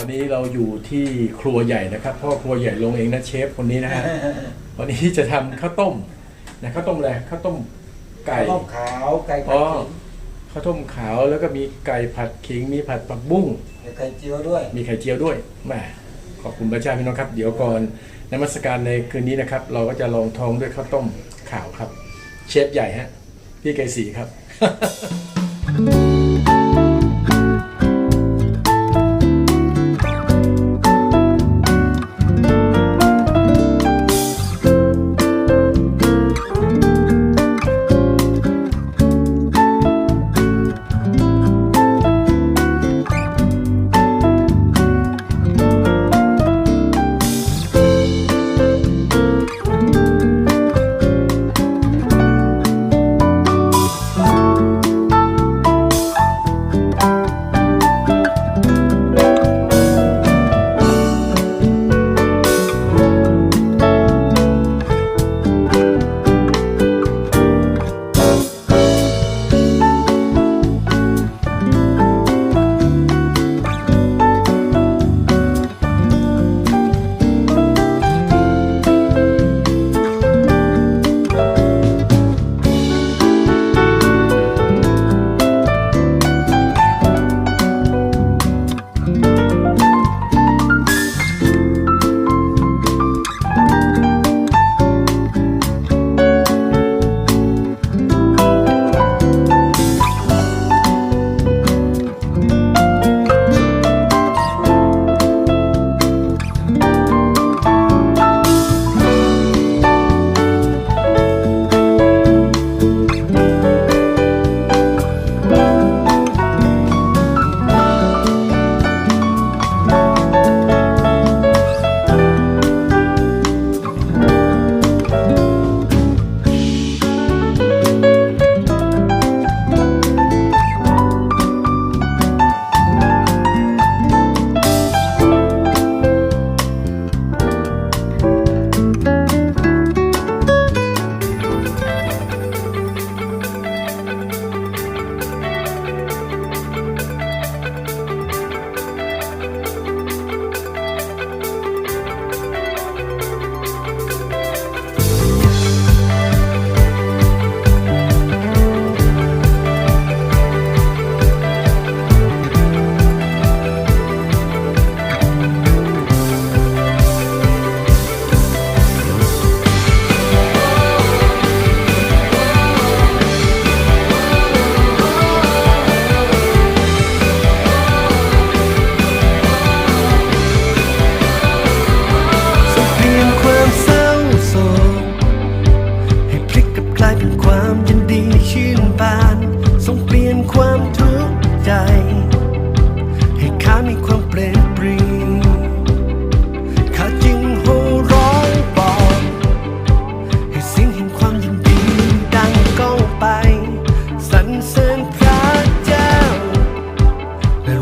อนนี้เราอยู่ที่ครัวใหญ่นะครับพ่อครัวใหญ่ลงเองนะเชฟคนนี้นะฮะวันนี้จะทำข้าวต้มนะข้าวต้มอะไรข้าวต้มไก่ข้าวขาวไก่ผัอ๋ดอขิงข้าวต้มขาวแล้วก็มีไก่ผัดขิงมีผัดผักบุ้งมีไข่เจียวด้วย มีไข่เจียวด้วยแหมขอบคุณพระเจ้าพี่น้องครับ เดี๋ยวก่อนนมัสการในคืนนี้นะครับ เราก็จะลองท้องด้วยข้าวต้มขาวครับ เชฟใหญ่ฮะพี่ไก่สีครับ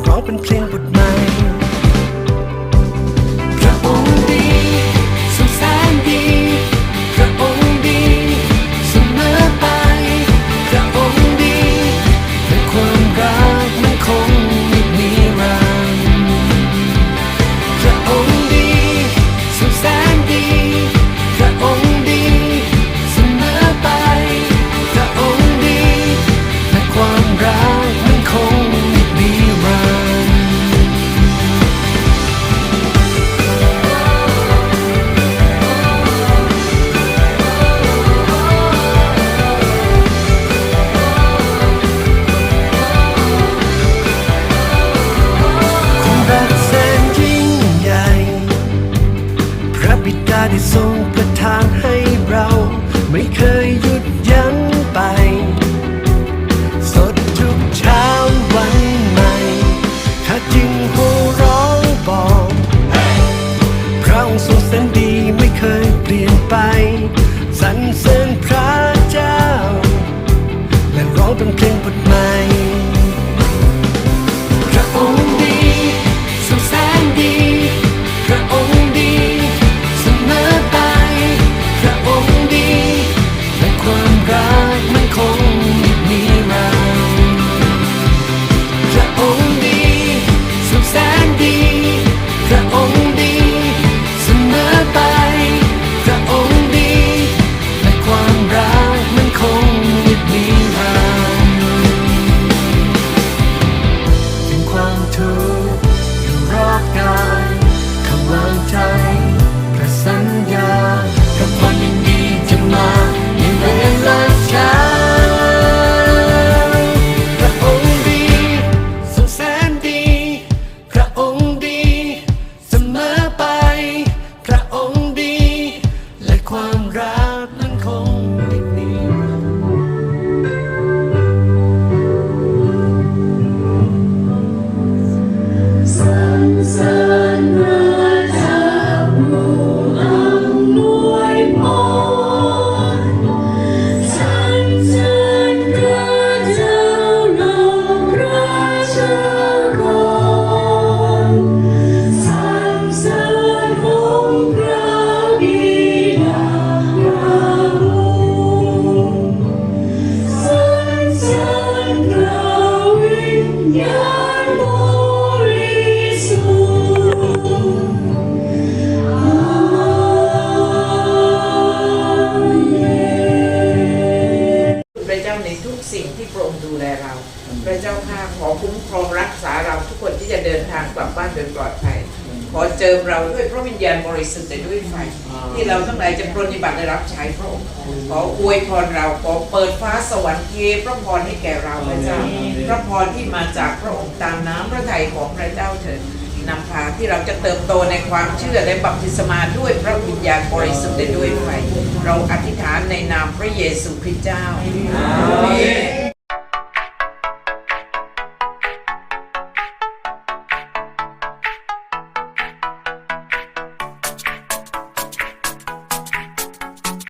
ร้องเป็นเพลงบทใหม่ พระเจ้าข้าขอคุ้มครองรักษาเราทุกคนที่จะเดินทางกลับบ้านโดยปลอดภัยขอเจิมเราด้วยพระวิญญาณบริสุทธิ์และด้วยไฟที่เราทั้งหลายจะปรนนิบัติและรับใช้พระองค์ขออวยพรเราขอเปิดฟ้าสวรรค์เทพระพรให้แก่เราพระเจ้าพระพรที่มาจากพระองค์ตามน้ำพระทัยของพระเจ้าเถิดนำพาที่เราจะเติบโตในความเชื่อและบัพติศมาด้วยพระวิญญาณบริสุทธิ์และด้วยไฟเราอธิษฐานในนามพระเยซูคริสต์เจ้าอาเมน